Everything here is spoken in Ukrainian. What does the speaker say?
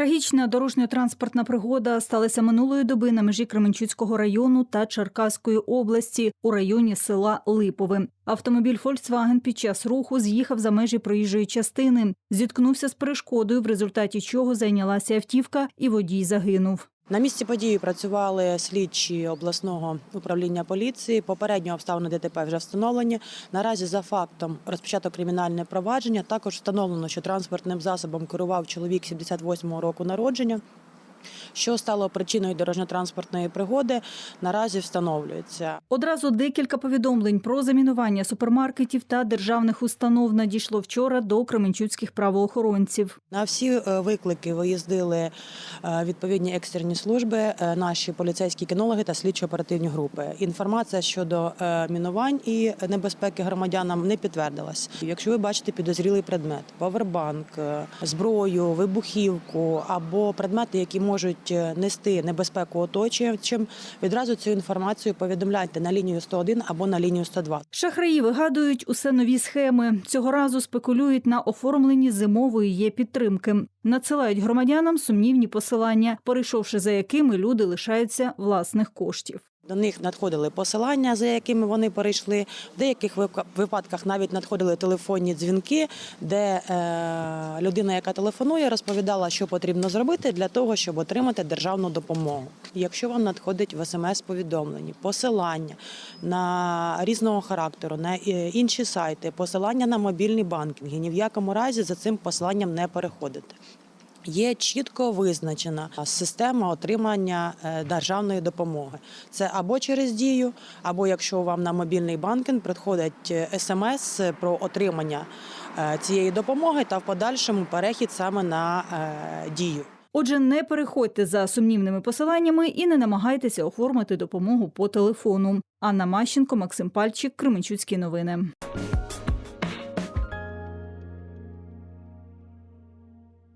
Трагічна дорожньо-транспортна пригода сталася минулої доби на межі Кременчуцького району та Черкаської області у районі села Липове. Автомобіль Volkswagen під час руху з'їхав за межі проїжджої частини, зіткнувся з перешкодою, в результаті чого зайнялася автівка, і водій загинув. На місці події працювали слідчі обласного управління поліції. Попередньо обставини ДТП вже встановлені. Наразі за фактом розпочато кримінальне провадження. Також встановлено, що транспортним засобом керував чоловік 78-го року народження. Що стало причиною дорожньо-транспортної пригоди, наразі встановлюється. Одразу декілька повідомлень про замінування супермаркетів та державних установ надійшло вчора до кременчуцьких правоохоронців. На всі е, виклики виїздили е, відповідні екстерні служби, е, наші поліцейські кінологи та слідчо-оперативні групи. Інформація щодо мінувань і небезпеки громадянам не підтвердилась. Якщо ви бачите підозрілий предмет, повербанк, зброю, вибухівку або предмети, які можуть е, нести небезпеку оточуючим, відразу цю інформацію повідомляйте на лінію 101 або на лінію 102. Шахраї вигадують усе нові схеми. Цього разу спекулюють на оформленні зимової є підтримки. Надсилають громадянам сумнівні посилання, перейшовши за якими люди лишаються власних коштів. До них надходили посилання, за якими вони перейшли. В деяких випадках навіть надходили телефонні дзвінки, де е, людина, яка телефонує, розповідала, що потрібно зробити для того, щоб отримати державну допомогу. Якщо вам надходить в смс-повідомленні посилання на різного характеру, на е, інші сайти, посилання на мобільні банкінги, ні в якому разі за цим посиланням не переходити. Є чітко визначена система отримання е, державної допомоги. Це або через дію, або якщо вам на мобільний банкінг приходить е, смс про отримання е, цієї допомоги та в подальшому перехід саме на дію. Отже, не переходьте за сумнівними посиланнями і не намагайтеся оформити допомогу по телефону. Анна Мащенко, Максим Пальчик, Кременчуцькі новини.